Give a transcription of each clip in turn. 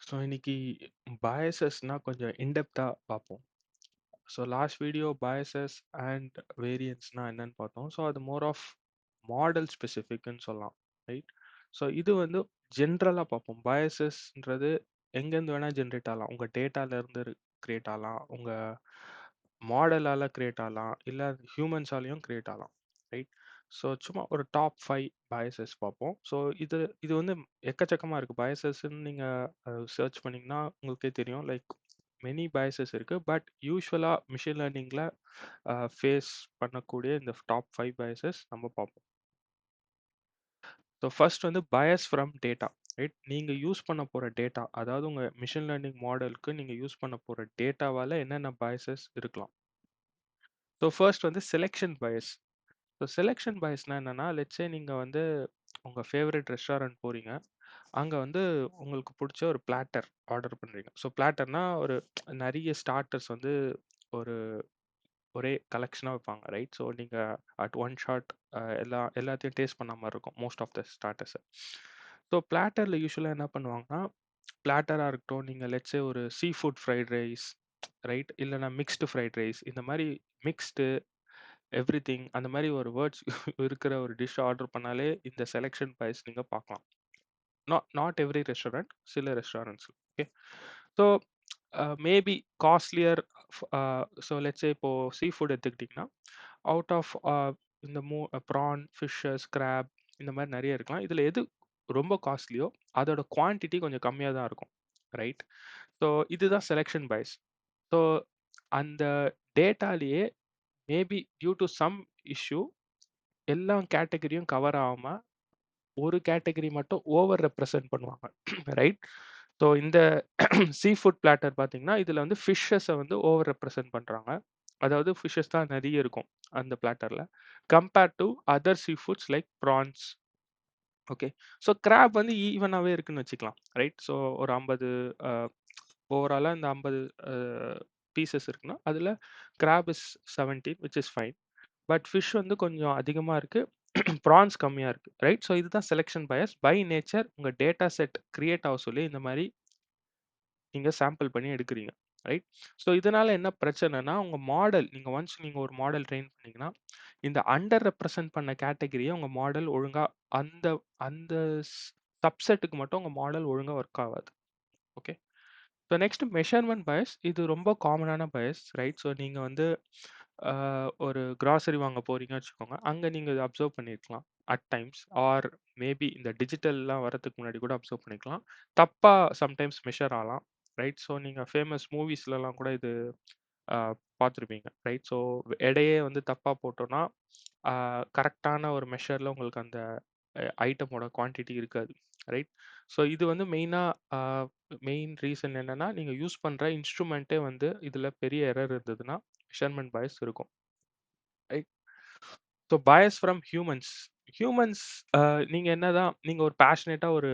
So இன்னைக்கு பயாசஸ்னா கொஞ்சம் இன்டெப்த்தா பார்ப்போம். So last video biases and வேரியன்ட்ஸ்னா என்னன்னு பார்த்தோம். ஸோ அது மோர் ஆஃப் மாடல் ஸ்பெசிஃபிக்னு சொல்லலாம். ரைட்? ஸோ இது வந்து ஜென்ரலா பார்ப்போம். பயாசஸ்ன்றது எங்கேருந்து வேணா ஜென்ரேட் ஆகலாம். உங்க டேட்டால இருந்து கிரியேட் ஆகலாம். உங்க மாடலால கிரியேட் ஆகலாம். இல்ல ஹியூமன்ஸாலயும் கிரியேட் ஆகலாம். ஸோ சும்மா ஒரு டாப் 5 பயாசஸ் பார்ப்போம். ஸோ இது இது வந்து எக்கச்சக்கமா இருக்கு. பயாசஸ்ன்னு நீங்க அ சர்ச் பண்ணீங்கன்னா உங்களுக்கே தெரியும். லைக் மெனி பயாசஸ் இருக்கு. பட் யூசுவலா மெஷின் லேர்னிங்ல அ ஃபேஸ் பண்ணக்கூடிய இந்த டாப் 5 பயாசஸ் நம்ம பார்ப்போம். ஸோ ஃபர்ஸ்ட் வந்து பயாஸ் ஃப்ரம் டேட்டா. ரைட்? நீங்க யூஸ் பண்ண போற டேட்டா, அதாவது உங்க மெஷின் லேர்னிங் மாடலுக்கு நீங்க யூஸ் பண்ண போற டேட்டாவால என்னென்ன பயாசஸ் இருக்கலாம். ஸோ ஃபர்ஸ்ட் வந்து செலக்ஷன் பயாஸ். ஸோ செலெக்ஷன் பாய்ஸ்னால் என்னன்னா, லெட்ஸ் சே நீங்க வந்து உங்க ஃபேவரைட் ரெஸ்டாரண்ட் போறீங்க. அங்க வந்து உங்களுக்கு புடிச்ச ஒரு பிளாட்டர் ஆர்டர் பண்றீங்க. ஸோ பிளாட்டர்னா ஒரு நெறைய ஸ்டார்ட்டர்ஸ் வந்து ஒரு ஒரே கலெக்ஷனா வைப்பாங்க. ரைட்? ஸோ நீங்க அட் ஒன் ஷாட் அ எல்லா எல்லாத்தையும் டேஸ்ட் பண்ண மாரி இருக்கும். Most of the ஸ்டார்ட்டர்ஸ. ஸோ பிளாட்டர்ல யூசுவலா என்ன பண்ணுவாங்கன்னா, பிளாட்டரா இருக்கட்டும், நீங்க லெட்ஸ் சே ஒரு sea food fried rice right? இல்லன்னா மிக்ஸ்டு ஃப்ரைட் ரைஸ் இந்த மாரி மிக்ஸ்டு எவ்ரிதிங் அந்த மாரி ஒரு வேர்ட்ஸ் இருக்கிற ஒரு டிஷ் ஆர்டர் பண்ணாலே இந்த செலக்ஷன் ப்ரைஸ் நீங்க பார்க்கலாம். Not not every restaurant. சில restaurants. Okay. So uh maybe costlier uh so let's say இப்போ சீ ஃபுட் எடுத்துக்கிட்டிங்கன்னா அவுட் ஆஃப் அ uh, இந்த மூ ப்ரான், ஃபிஷ்ஷஸ், கிராப் இந்த மாரி நெறைய இருக்கலாம். இதில் எது ரொம்ப காஸ்ட்லியோ அதோட குவான்டிட்டி கொஞ்சம் கம்மியா தான் இருக்கும். ரைட்? ஸோ இதுதான் செலக்ஷன் பைஸ் ஸோ அந்த டேட்டாலயே maybe due to some issue எல்லா கேட்டகரியும் கவர் ஆகாம ஒரு கேட்டகரி மட்டும் ஓவர் ரெப்ரசன்ட் பண்ணுவாங்க. ரைட்? ஸோ இந்த சீ ஃபுட் பிளாட்டர் பார்த்தீங்கன்னா, இதில் வந்து ஃபிஷ்ஷஸை வந்து ஓவர் ரெப்ரசன்ட் பண்ணுறாங்க அதாவது ஃபிஷ்ஷஸ் தான் நிறைய இருக்கும் அந்த பிளாட்டரில் compared to other sea foods like prawns. Okay. So crab வந்து ஈவனாகவே இருக்குன்னு வச்சுக்கலாம். ரைட்? ஸோ ஒரு ஐம்பது ஓவராலாக இந்த ஐம்பது பீசஸ் இருக்குன்னா, அதில் crab is 17 which is fine. But fish வந்து கொஞ்சம் அதிகமாக இருக்குது ப்ரான்ஸ் கம்மியாக இருக்குது ரைட்? ஸோ இதுதான் செலெக்ஷன் பயஸ் பை நேச்சர் உங்கள் டேட்டா செட் க்ரியேட் ஆக சொல்லி இந்த மாதிரி நீங்கள் சாம்பிள் பண்ணி எடுக்குறீங்க. ரைட்? ஸோ இதனால் என்ன பிரச்சனைன்னா, உங்கள் மாடல் நீங்கள் ஒன்ஸ் நீங்கள் ஒரு மாடல் ட்ரெயின் பண்ணிங்கன்னா இந்த அண்டர் ரெப்ரசன்ட் பண்ண கேட்டகரியை உங்கள் மாடல் ஒழுங்காக அந்த அந்த சப்செட்டுக்கு மட்டும் உங்கள் மாடல் ஒழுங்காக ஒர்க் ஆகாது okay. So next measurement bias இது ரொம்ப காமனான பயஸ் ரைட்? ஸோ நீங்கள் வந்து ஒரு கிராசரி வாங்க போறீங்கன்னு வச்சுக்கோங்க. அங்கே நீங்கள் அப்சர்வ் பண்ணியிருக்கலாம். அட் டைம்ஸ் ஆர் மேபி இந்த டிஜிட்டல்லாம் வரதுக்கு முன்னாடி கூட அப்சர்வ் பண்ணிக்கலாம். தப்பாக சம்டைம்ஸ் மெஷர் ஆகலாம். ரைட்? ஸோ நீங்கள் ஃபேமஸ் மூவிஸ்லலாம் கூட இது பார்த்துருப்பீங்க. ரைட்? ஸோ எடையே வந்து தப்பாக போட்டோன்னா கரெக்டான ஒரு மெஷரில் உங்களுக்கு அந்த ஐட்டமோட குவான்டிட்டி இருக்காது. ரைட்? ஸோ இது வந்து மெயினாக மெயின் ரீசன் என்னன்னா, நீங்க யூஸ் பண்ற இன்ஸ்ட்ருமெண்ட்டே வந்து இதுல பெரிய எரர் இருந்ததுன்னா, மெஷர்மென்ட் பயஸ் இருக்கும். Right? So bias from humans. Humans uh நீங்க என்னதான் நீங்க ஒரு பேஷனேட்டா ஒரு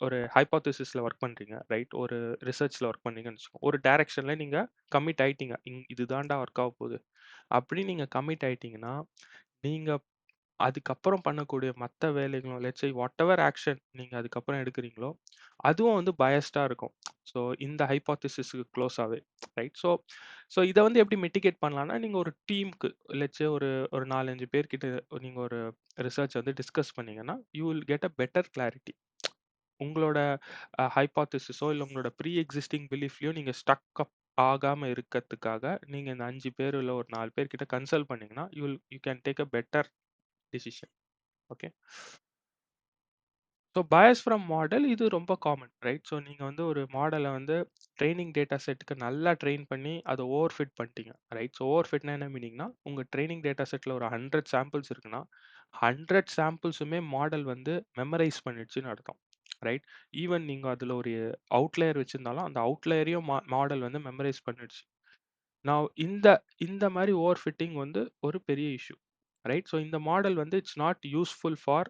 ஒரு ஹைப்போதீசிஸ்ல ஒர்க் பண்றீங்க. ரைட்? ஒரு ரிசர்ச்ல ஒர்க் பண்ணீங்கன்னு வச்சுக்கோங்க. ஒரு டைரக்ஷன்ல நீங்க கமிட் ஆயிட்டீங்க. இங் இது தான்டா ஒர்க் ஆக போகுது. அப்படி நீங்க கமிட் ஆயிட்டீங்கன்னா, நீங்க அதுக்கப்புறம் பண்ணக்கூடிய மத்த வேலைகளும் லெட்ஸ் சே வாட்டெவர் ஆக்ஷன் நீங்க அதுக்கப்புறம் எடுக்குறீங்களோ, அதுவும் வந்து பயாஸ்டா இருக்கும். ஸோ இந்த ஹைப்போதீசிஸ்க்கு க்ளோஸாகவே ரைட்? ஸோ ஸோ இத வந்து எப்படி மிட்டிகேட் பண்ணலாம்னா, நீங்க ஒரு டீம்க்கு லெட்ஸ் சே ஒரு ஒரு 4, 5 நீங்கள் நீங்க ஒரு ரிசர்ச் வந்து டிஸ்கஸ் பண்ணீங்கன்னா, you will get a better clarity. உங்களோட அ இல்லை இல்ல உங்களோட ப்ரீ எக்ஸிஸ்டிங் பிலீஃப்லயோ நீங்க ஸ்டக் அப் ஆகாம இருக்கறதுக்காக, நீங்க இந்த 5 பேர் இல்ல ஒரு 4 பேர் கிட்ட கன்சல்ட் பண்ணீங்கன்னா, you will you can take a better decision. Okay. So bias from model இது ரொம்ப காமன். ரைட்? ஸோ நீங்கள் வந்து ஒரு மாடலை வந்து ட்ரைனிங் டேட்டா செட்டுக்கு நல்லா ட்ரெயின் பண்ணி அதை ஓவர் ஃபிட் பண்ணிட்டீங்க. ரைட்? ஸோ ஓவர் ஃபிட்னா என்ன மீனிங்னா, உங்கள் ட்ரைனிங் டேட்டா செட்டில் ஒரு 100 சாம்பிள்ஸ் இருக்குன்னா, 100 சாம்பிள்ஸுமே மாடல் வந்து மெமரைஸ் பண்ணிடுச்சுன்னு அர்த்தம். ரைட்? ஈவன் நீங்கள் அதில் ஒரு அவுட்லேயர் வச்சுருந்தாலும் அந்த அவுட்லேயரையும் மா மாடல் வந்து மெமரைஸ் பண்ணிடுச்சு. நான் இந்த இந்த மாதிரி ஓவர் ஃபிட்டிங் வந்து ஒரு பெரிய இஷ்யூ. ரைட்? ஸோ இந்த மாடல் வந்து it's not useful for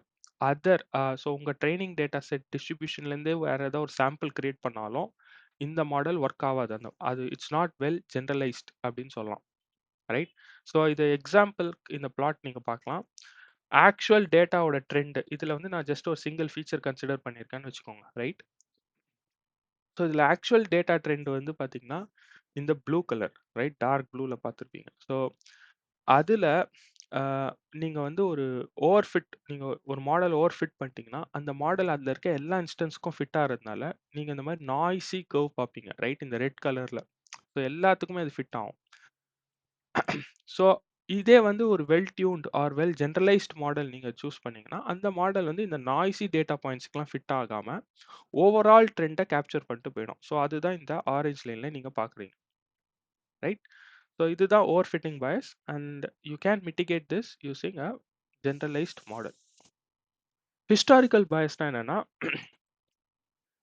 other so உங்கள் ட்ரைனிங் டேட்டா செட் டிஸ்ட்ரிபியூஷன்லேருந்தே வேறு ஏதாவது ஒரு சாம்பிள் கிரியேட் பண்ணாலும், இந்த மாடல் ஒர்க் ஆகாது அந்த அது இட்ஸ் நாட் வெல் ஜென்ரலைஸ்ட் அப்படின்னு சொல்லலாம். ரைட்? ஸோ இது எக்ஸாம்பிள் இந்த பிளாட் நீங்கள் பார்க்கலாம். ஆக்சுவல் டேட்டாவோட ட்ரெண்ட் இதில் வந்து நான் ஜஸ்ட் ஒரு சிங்கிள் ஃபீச்சர் கன்சிடர் பண்ணியிருக்கேன்னு வச்சுக்கோங்க. ரைட்? ஸோ இதில் ஆக்சுவல் டேட்டா ட்ரெண்ட் வந்து பார்த்தீங்கன்னா, இந்த ப்ளூ கலர் ரைட் டார்க் ப்ளூவில் பார்த்துருப்பீங்க. ஸோ அதில் நீங்கள் நீங்க வந்து ஒரு ஓவர் ஃபிட் நீங்க ஒரு மாடல் ஓவர் ஃபிட் பண்ணிட்டீங்கன்னா, அந்த மாடல் அதில் இருக்க எல்லா இன்ஸ்டன்ஸ்க்கும் ஃபிட் ஆகிறதுனால நீங்க இந்த மாரி நாய்ஸி கர்வ் பார்ப்பீங்க. ரைட் இந்த ரெட் கலர்ல. ஸோ எல்லாத்துக்குமே அது ஃபிட் ஆகும். ஸோ இதே வந்து ஒரு well tuned or well generalised model நீங்க சூஸ் பண்ணீங்கன்னா, அந்த மாடல் வந்து இந்த நாய்ஸி டேட்டா பாயிண்ட்ஸ்க்குலாம் ஃபிட் ஆகாம, ஓவரால் ட்ரெண்டை கேப்சர் பண்ணிட்டு போயிடும். ஸோ அதுதான் இந்த ஆரஞ்ச் லைன்ல நீங்க பார்க்குறீங்க. ரைட்? ஸோ இதுதான் over fitting bias and you can mitigate this using a generalised model. Historical பயாஸ்னா என்னென்னா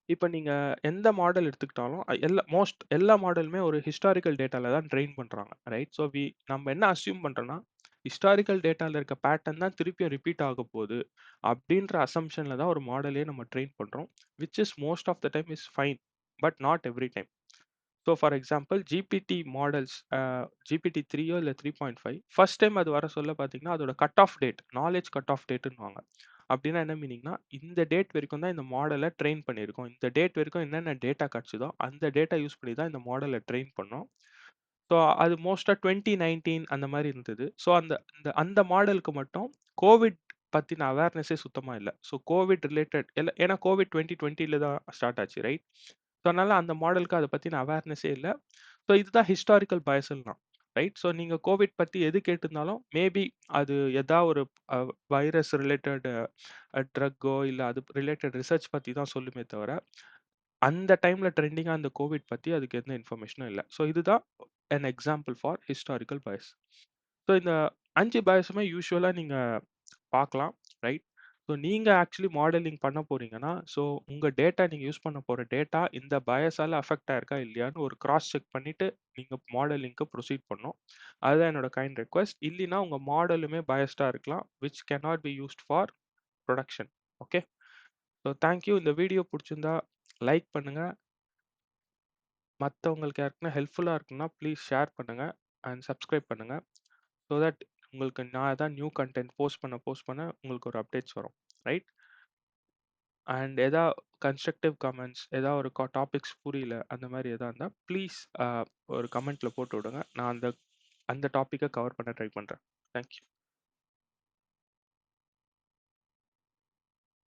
இப்போ நீங்கள் எந்த மாடல் எடுத்துக்கிட்டாலும், எல்லா மோஸ்ட் எல்லா மாடலுமே ஒரு ஹிஸ்டாரிக்கல் டேட்டால தான் ட்ரெயின் பண்ணுறாங்க ரைட்? ஸோ வி நம்ம என்ன அசியூம் பண்ணுறோன்னா ஹிஸ்டாரிக்கல் டேட்டாவில் இருக்க பேட்டர்ன் தான் திருப்பியும் ரிப்பீட் ஆகப்போது. அப்படின்ற அசம்ஷனில் தான் ஒரு மாடலே நம்ம ட்ரெயின் பண்ணுறோம் which is most of the time is fine. But not every time. So for example GPT models GPT த்ரீயோ இல்லை three point five first time அது வர சொல்ல பார்த்தீங்கன்னா, அதோட cut off date, knowledge cut off டேட்டுன்னு அப்படின்னா என்ன மீனிங்னா, இந்த டேட் வரைக்கும் தான் இந்த மாடலை ட்ரெயின் பண்ணியிருக்கோம். இந்த டேட் வரைக்கும் என்னென்ன டேட்டா கிடைச்சதோ, அந்த டேட்டா யூஸ் பண்ணி தான் இந்த மாடலை ட்ரெயின் பண்ணோம். ஸோ அது மோஸ்ட்டாக டுவெண்ட்டி நைன்டீன் அந்த மாதிரி இருந்தது. ஸோ அந்த அந்த அந்த மாடலுக்கு மட்டும் கோவிட் பற்றின அவேர்னஸே சுத்தமாக இல்லை ஸோ கோவிட் ரிலேட்டட் எல்லாம் ஏன்னா கோவிட் 2020ல தான் ஸ்டார்ட் ஆச்சு ரைட்? ஸோ அதனால அந்த மாடலுக்கு அதை பற்றின அவேர்னஸே இல்லை ஸோ இதுதான் ஹிஸ்டாரிக்கல் பயசல்னா ரைட்? ஸோ நீங்கள் கோவிட் பற்றி எது கேட்டிருந்தாலும், மேபி அது எதா ஒரு வைரஸ் ரிலேட்டட் ட்ரக்கோ இல்லை அது ரிலேட்டட் ரிசர்ச் பற்றி தான் சொல்லுமே தவிர, அந்த டைமில் ட்ரெண்டிங்காக அந்த கோவிட் பற்றி அதுக்கு எந்த இன்ஃபர்மேஷனும் இல்லை ஸோ இதுதான் an example for historical bias so இந்த அஞ்சு பயஸுமே யூஸ்வலாக நீங்கள் பார்க்கலாம். ஸோ நீங்க ஆக்சுவலி மாடலிங் பண்ண போறீங்கன்னா, ஸோ உங்க டேட்டா நீங்க யூஸ் பண்ண போற டேட்டா இந்த பயாஸால அஃபெக்ட் ஆயிருக்கா இல்லையான்னு ஒரு கிராஸ் செக் பண்ணிட்டு, நீங்க மாடலிங்க்கு ப்ரொசீட் பண்ணணும். அதுதான் என்னோட கைண்ட் ரிக்வெஸ்ட். இல்லைன்னா உங்க மாடலுமே பயாஸ்டா இருக்கலாம். Which cannot be used for production okay? So thank you. இந்த வீடியோ புடிச்சிருந்தா லைக் பண்ணுங்க. மத்தவங்களுக்கு யாருக்குன்னா ஹெல்ப்ஃபுல்லா இருக்குன்னா, ப்ளீஸ் ஷேர் பண்ணுங்க அண்ட் சப்ஸ்கிரைப் பண்ணுங்க. ஸோ தட் உங்களுக்கு நான் எதாவது நியூ கன்டென்ட் போஸ்ட் பண்ண போஸ்ட் பண்ண உங்களுக்கு ஒரு அப்டேட்ஸ் வரும். ரைட்? அண்ட் எதா கன்ஸ்ட்ரக்டிவ் கமெண்ட்ஸ், எதா ஒரு டாபிக்ஸ் புரியல, அந்த மாதிரி எதா இருந்தால் ப்ளீஸ் ஒரு கமெண்ட்டில் போட்டு விடுங்க. நான் அந்த அந்த டாப்பிக்கை கவர் பண்ண ட்ரை பண்ணுறேன் தேங்க் யூ.